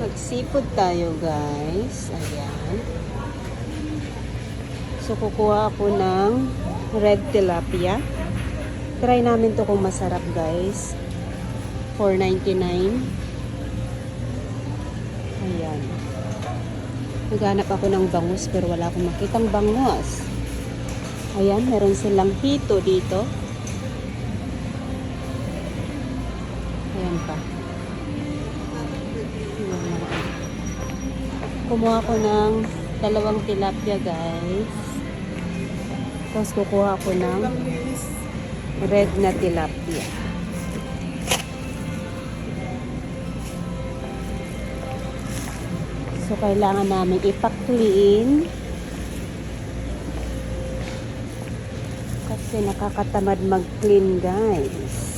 Mag-seafood tayo, guys. Ayan. So, kukuha ako ng red tilapia. Try namin to kung masarap, guys. 4.99. Ayan. Naghanap ako ng bangus pero wala akong makitang bangus. Ayan, meron silang hito dito. Ayan pa. Kumuha ko ng dalawang tilapia, guys. Tapos kukuha ko ng red na tilapia. So, kailangan namin ipa-clean. Kasi nakakatamad mag-clean, guys.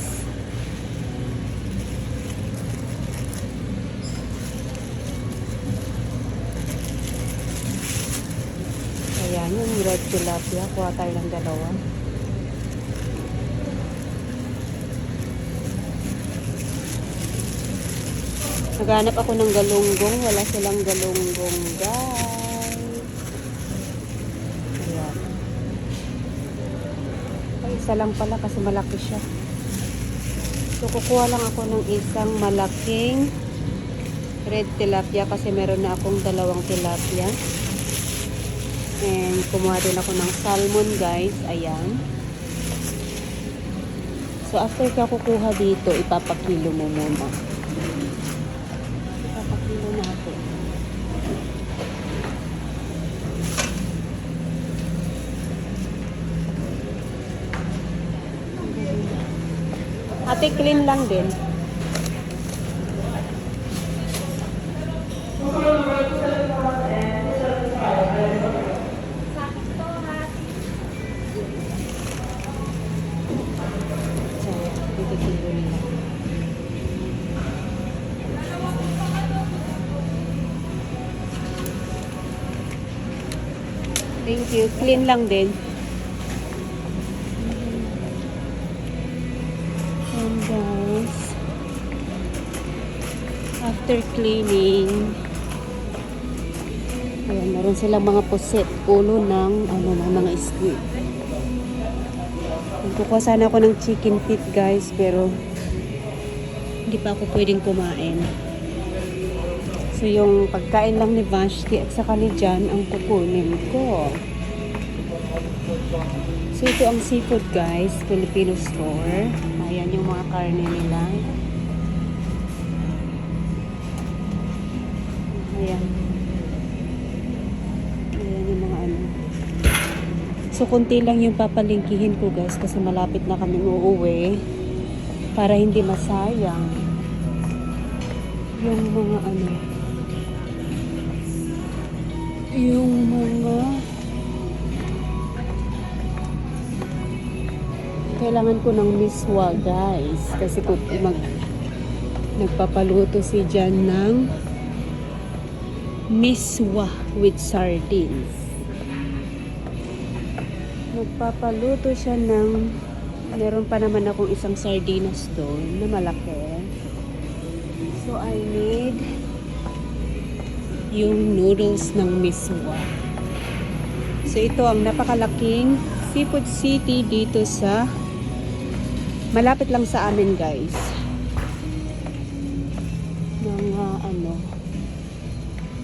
Red tilapia. Kuha tayo ng dalawa. Naghanap ako ng galunggong. Wala silang galunggong, guys. Ayan. Ay, isa lang pala kasi malaki siya. So, kukuha lang ako ng isang malaking red tilapia kasi meron na akong dalawang tilapia. And kumuha din ako ng salmon, guys. Ayan. So, after ka kukuha dito, ipapakilo mo muna. Ipapakilo natin. Ate, clean lang din. You. Clean lang din. And guys, after cleaning, ayan, meron silang mga puset, ulo ng ano, mga squid. Kukuha sana ako ng chicken feet guys, pero hindi pa ako pwedeng kumain. So yung pagkain lang ni Vashti at saka ni Jan ang kukunin ko. So ito ang seafood guys, Filipino store. Ayan yung mga karne nila. Ayan. Ayan yung mga ano. So kunti lang yung papalingkihin ko guys kasi malapit na kami uuwi para hindi masayang yung mga ano yung mga kailangan ko ng miswa guys. Kasi kung mag nagpapaluto si Jan ng miswa with sardines. Nagpapaluto siya ng meron pa naman akong isang sardinas doon na malaki. So I need yung noodles ng miswa so ito ang napakalaking seafood city dito sa malapit lang sa amin guys. Mga ano?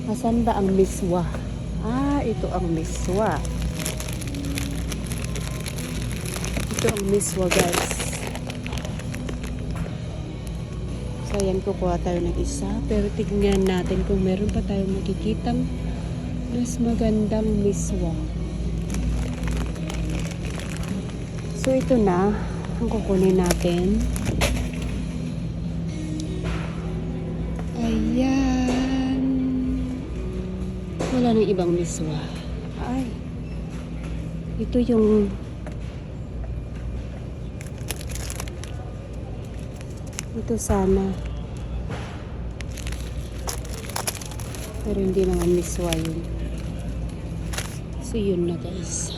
Asan ba ang miswa? Ah ito ang miswa. Ito ang miswa guys. So ayan kukuha tayo ng isa. Pero tignan natin kung meron pa tayong makikitang mas magandang miswa. So ito na ang kukunin natin ayan wala nang ibang miswa ay ito yung Ito sana. Pero hindi naman miswa yun. So yun na guys.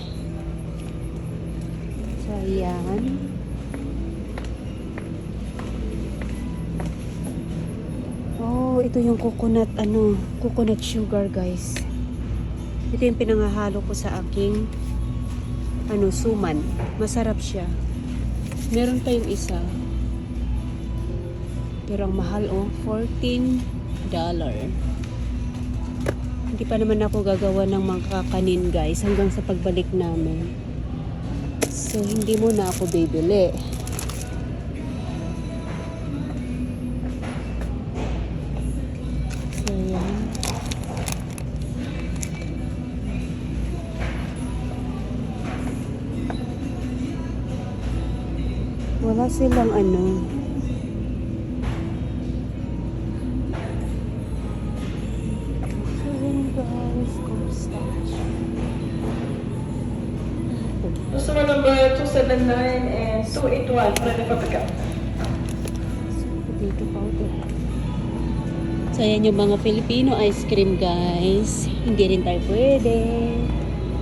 So ayan. Ito yung coconut, ano, coconut sugar, guys. Ito yung pinangahalo ko sa aking, ano, suman. Masarap siya. Meron pa yung isa. Pero ang mahal, oh, 14 dollar. Hindi pa naman ako gagawa ng mga kakanin, guys, hanggang sa pagbalik namin. So, hindi mo na ako bibili. Silang ano. Cornstarch. Customer number 279 and 281 ready for pickup. Potato powder. So, ayan yung mga Filipino ice cream, guys. Hindi rin tayo pwede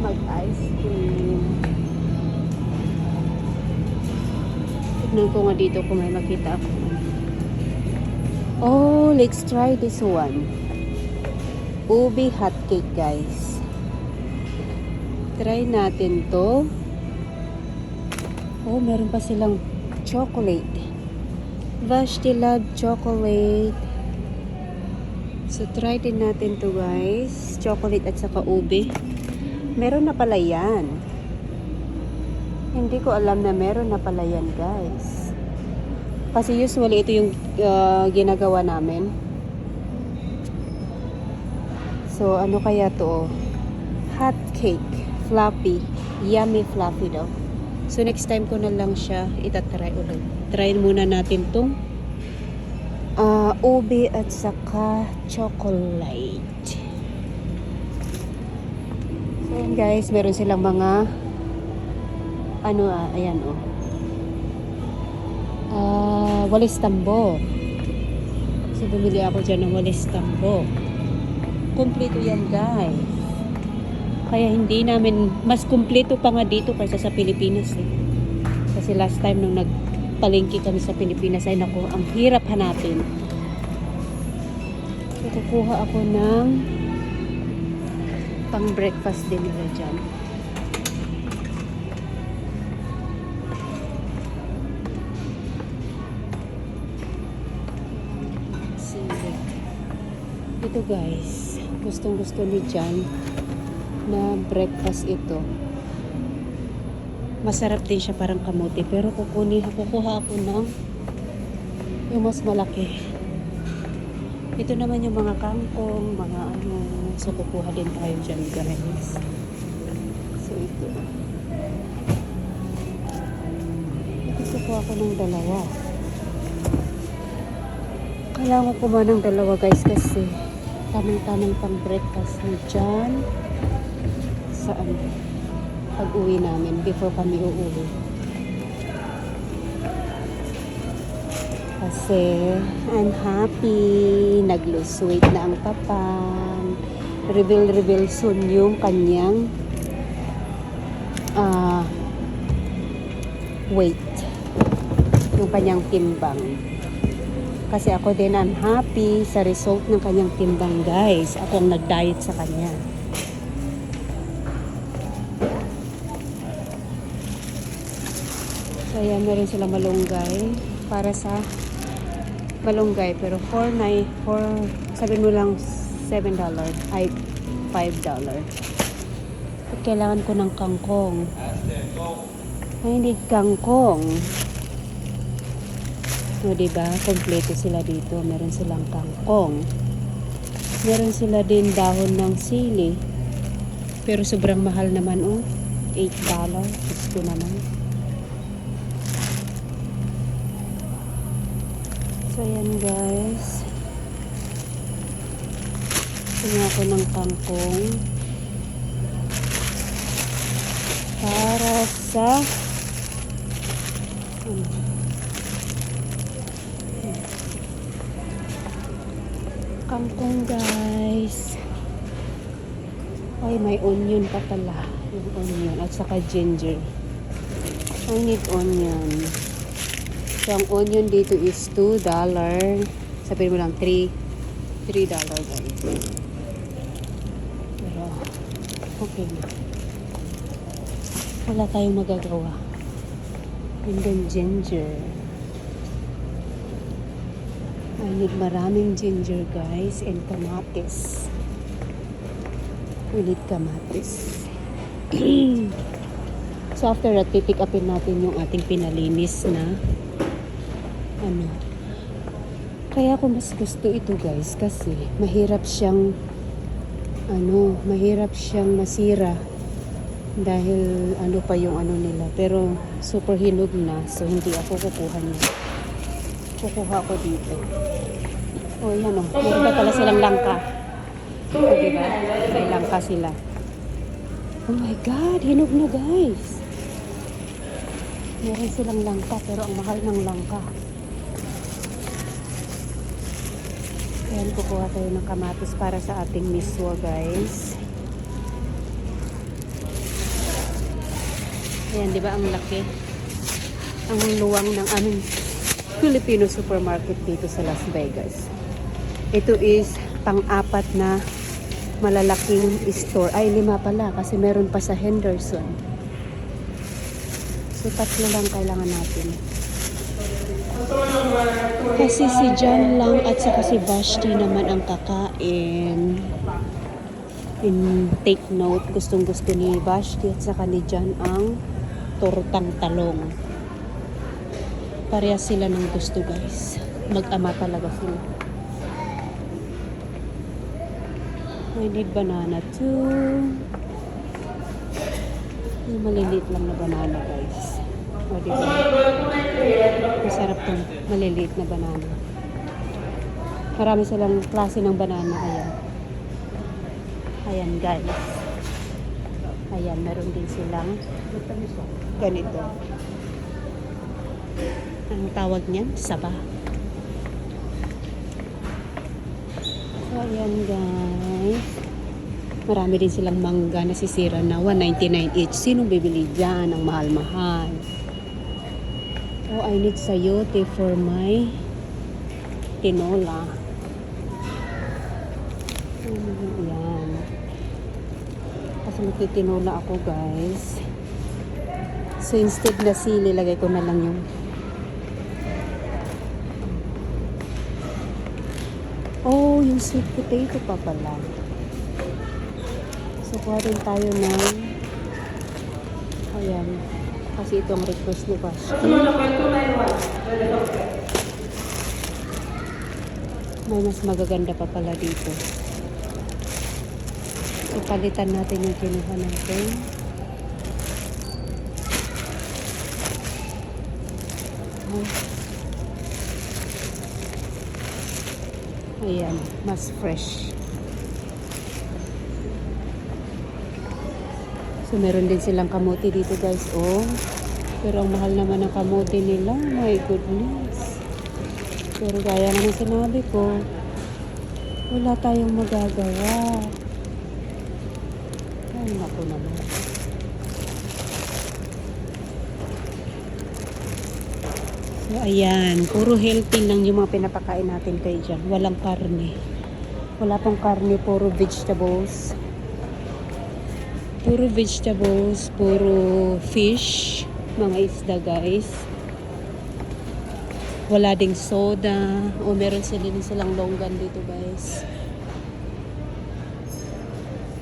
mag-ice cream. Tignan ko nga dito kung may makita ako. Oh, let's try this one. Ubi hot cake, guys. Try natin to. Oh, meron pa silang chocolate. Vashti Love Chocolate. So, try din natin to guys. Chocolate at saka ube. Meron na pala yan. Hindi ko alam na meron na pala yan guys. Kasi usually ito yung uh, ginagawa namin. So, ano kaya to? Hot cake. Fluffy. Yummy fluffy daw. So, next time ko na lang siya itatry ulit. Try muna natin tong uh, ube at saka chocolate. So, guys, meron silang mga ano, ah, ayan oh. Ah, walis tambo. So, bumili ako dyan ng walis tambo. Kompleto yan, guys. Kaya hindi namin, mas kumpleto pa nga dito kaysa sa Pilipinas eh. Kasi last time nung nagpalengke kami sa Pilipinas ay nako, ang hirap hanapin. So, kukuha ako ng pang breakfast din nila dyan. Ito guys, gustong gusto ni Jan na breakfast ito. Masarap din siya parang kamote pero kukunin kukuha ako ng yung mas malaki. Ito naman yung mga kangkong, mga ano. So, kukuha din tayo dyan, guys. So, ito. Ito kukuha ko ng dalawa. Kailangan ko kumuha ng dalawa, guys, kasi tamang-tamang pang breakfast ni John sa ano, pag-uwi namin before kami uuwi. Kasi I'm happy. Nag-lose weight na ang papang. Reveal-reveal soon yung kanyang ah weight. Yung kanyang timbang. Kasi ako din I'm happy sa result ng kanyang timbang guys. Ako ang nag-diet sa kanya. So ayan, meron sila malunggay para sa malunggay pero 4 na 4 sabi mo lang 7 dollar ay 5 dollar kailangan ko ng kangkong I need kangkong o diba kompleto sila dito meron silang kangkong meron sila din dahon ng sili pero sobrang mahal naman oh 8 dollar gusto naman So, yan guys. Tingnan ako ng kangkong. Para sa ano? Kangkong guys. Ay, may onion pa pala. Yung onion at saka ginger. I need onion. So, ang onion dito is $2. Sabihin mo lang 3 $3 guys. Pero, okay na. Wala tayong magagawa. And then ginger. Need maraming ginger guys and kamatis. Need kamatis. so after that, pipick upin natin yung ating pinalinis na ano. Kaya ako mas gusto ito guys kasi mahirap siyang ano, mahirap siyang masira dahil ano pa yung ano nila. Pero super hinog na so hindi ako kukuha niya. Kukuha ko dito. Oh, yan o. Pa pala silang langka. O, diba? May langka sila. Oh my God, hinog na guys. Meron silang langka pero ang mahal ng langka. Ayan, kukuha tayo ng kamatis para sa ating miswa guys. Ayan, di ba ang laki? Ang luwang ng aming Filipino supermarket dito sa Las Vegas. Ito is pang-apat na malalaking store. Ay, lima pala kasi meron pa sa Henderson. So, tatlo lang kailangan natin. Kasi si John lang at saka si Vashti naman ang kakain. In take note, gustong gusto ni Vashti at saka ni John ang tortang talong. Parehas sila ng gusto guys. Mag-ama talaga sila. I need banana too. Yung maliliit lang na banana guys. O diba? Masarap tong maliliit na banana. Marami silang klase ng banana. Ayan. Ayan guys. Ayan, meron din silang ganito. Ang tawag niyan? Saba. So, ayan guys. Marami din silang mangga na sisira na 199 each. Sinong bibili dyan? Ang mahal-mahal. Oh, I need sayote for my tinola. Ayan. Kasi magtitinola ako guys. So instead na sili, lagay ko na lang yung Yung sweet potato pa pala. So, kuha tayo ng ayan. Kasi ito ang request ni yun. May mas magaganda pa pala dito. So, palitan natin yung kinuha natin. Ayan, mas fresh. So, meron din silang kamote dito guys, oh. Pero ang mahal naman ng kamote nila. My goodness. Pero gaya naman sinabi ko, wala tayong magagawa. Ay, naku naman. So, ayan. Puro healthy lang yung mga pinapakain natin kay dyan. Walang karne. Wala pong karne, puro vegetables. Puro vegetables, puro fish, mga isda guys. Wala ding soda. O meron sila din silang longgan dito guys.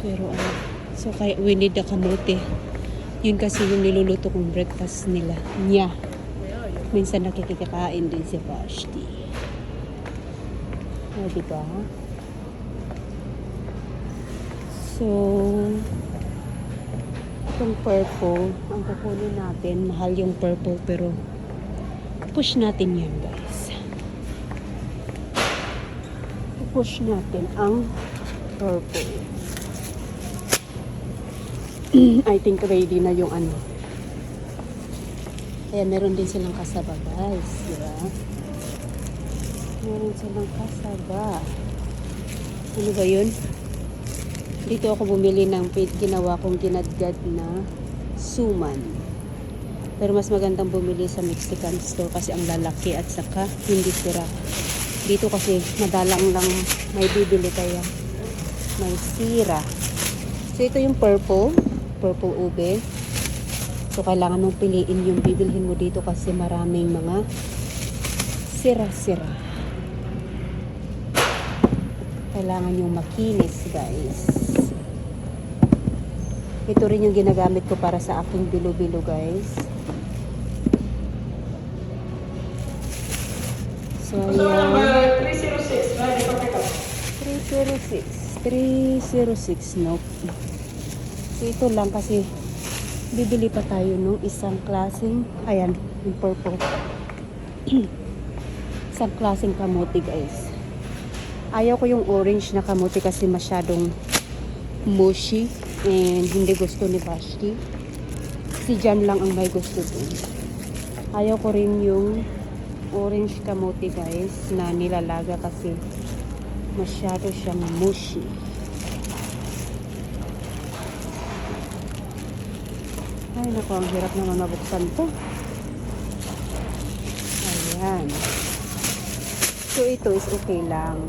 Pero ano, so kaya we need the kamote. Yun kasi yung niluluto kong breakfast nila. Nya. Minsan nakikikain din si Vashti. O, diba? So, itong purple, ang kukunin natin, mahal yung purple pero push natin yan guys. Push natin ang purple. I think ready na yung ano. Kaya meron din silang kasaba guys. Diba? Meron silang kasaba. Ano ba yun? Dito ako bumili ng pit ginawa kong ginadgad na suman. Pero mas magandang bumili sa Mexican store kasi ang lalaki at saka hindi sira. Dito kasi madalang lang may bibili kaya may sira. So ito yung purple, purple ube. So kailangan mong piliin yung bibilhin mo dito kasi maraming mga sira-sira. Kailangan yung makinis, guys. Ito rin yung ginagamit ko para sa aking bilo-bilo, guys. So, Customer ayan. number 306, ready for pickup. 306. 306, nope. So, ito lang kasi bibili pa tayo nung isang klaseng, ayan, yung purple. isang klaseng kamote, guys. Ayaw ko yung orange na kamote kasi masyadong mushy and hindi gusto ni Vashti. Si Jan lang ang may gusto dun. Ayaw ko rin yung orange kamote guys na nilalaga kasi masyado siyang mushy. Ay, naku, ang hirap naman mabuksan to. Ayan. So, ito is okay lang.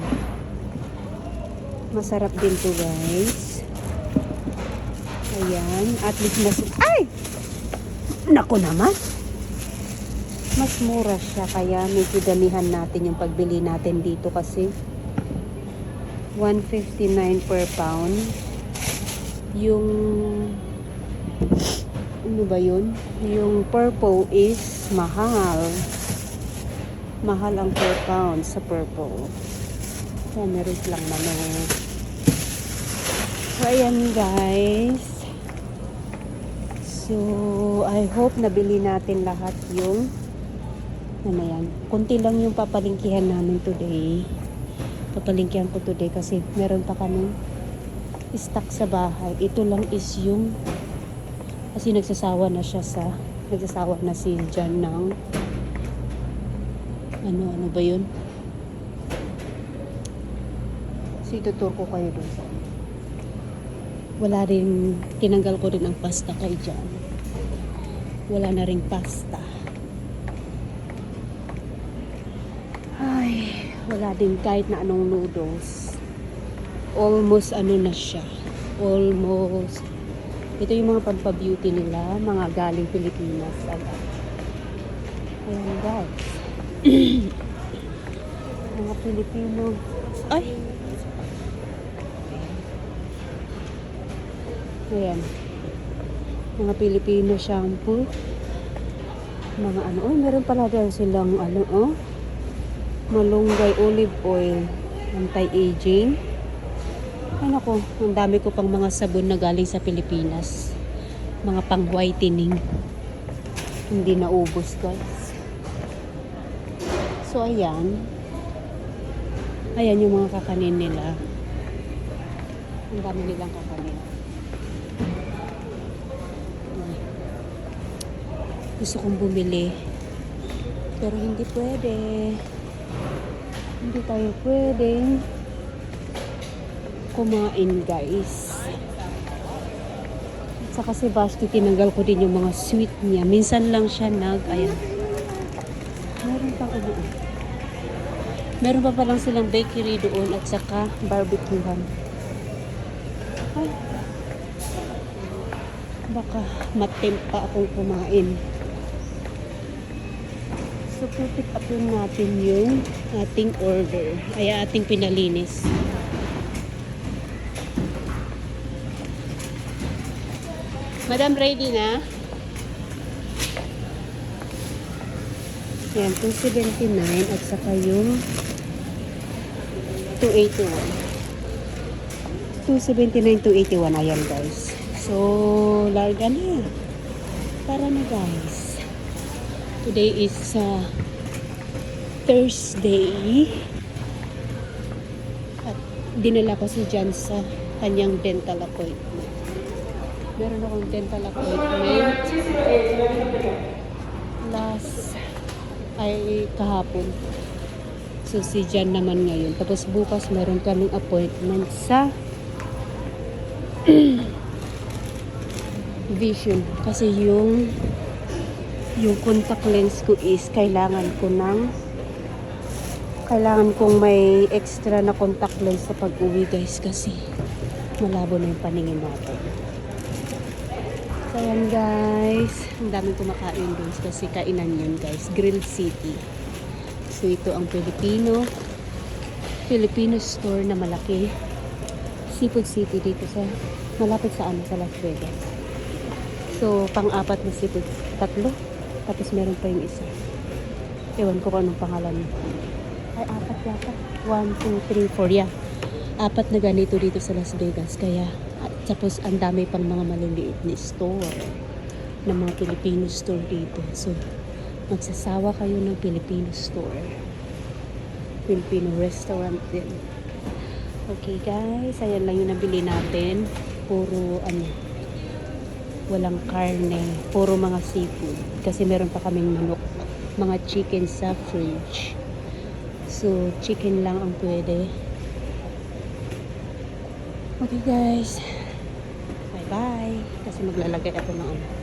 Masarap din to, guys. Ayan. At least mas... Ay! Naku naman! Mas mura siya, kaya medyo damihan natin yung pagbili natin dito kasi 159 per pound. Yung ano ba yun? Yung purple is mahal. Mahal ang per pound sa purple. Kaya meron lang naman. So, ayan guys. So, I hope nabili natin lahat yung ano yan. Kunti lang yung papalingkihan namin today. Papalingkihan ko today kasi meron pa kami stock sa bahay. Ito lang is yung kasi nagsasawa na siya sa nagsasawa na si Jan ng ano, ano ba yun? So, itutur ko kayo doon. Wala rin, tinanggal ko rin ang pasta kay Jan. Wala na ring pasta. Ay, wala din kahit na anong noodles. Almost ano na siya. Almost. Ito yung mga pampabeauty nila, mga galing Pilipinas. Ayan, Ayan guys. mga Pilipino. Ay! Ayan. Mga Pilipino shampoo. Mga ano. Oh, meron pala daw silang ano, oh. Malunggay olive oil. Anti-aging. Ay nako, ang dami ko pang mga sabon na galing sa Pilipinas. Mga pang whitening. Hindi naubos guys. So ayan. Ayan yung mga kakanin nila. Ang dami nilang kakanin. Gusto kong bumili. Pero hindi pwede. Hindi tayo pwedeng kumain guys. At saka si Basti, tinanggal ko din yung mga sweet niya. Minsan lang siya nag, ayan. Meron pa ko doon. Meron pa palang silang bakery doon at saka barbecuehan. Ay. Baka matempa akong kumain. So, pick up natin yung ating order. Ay, ating pinalinis. Madam, ready na? Yan, 279 at saka yung 281. 279, 281. Ayan, guys. So, larga na. Tara na, guys. Today is uh, Thursday. At dinala ko si Jan sa kanyang dental appointment. Meron akong dental appointment 308, ready for pickup. last ay kahapon. So si Jan naman ngayon. Tapos bukas meron kaming appointment sa vision. Kasi yung yung contact lens ko is kailangan ko ng Kailangan kong may extra na contact lens sa pag-uwi guys kasi malabo na yung paningin natin. So yan guys, ang daming kumakain doon kasi kainan yun guys, Grill City. So ito ang Filipino, Filipino store na malaki. Seafood City dito sa, malapit sa ano, sa Las Vegas. So pang-apat na seafood, tatlo. Tapos meron pa yung isa. Ewan ko kung anong pangalan. Ay, apat yata. One, two, three, four, yeah. Apat na ganito dito sa Las Vegas. Kaya, tapos ang dami pang mga maliliit na store ng mga Filipino store dito. So, magsasawa kayo ng Filipino store. Filipino restaurant din. Okay guys, ayan lang yung nabili natin. Puro ano, walang karne, puro mga seafood. Kasi meron pa kaming manok, mga chicken sa fridge. So, chicken lang ang pwede. Okay guys. Bye-bye. Kasi maglalagay ako ng ano.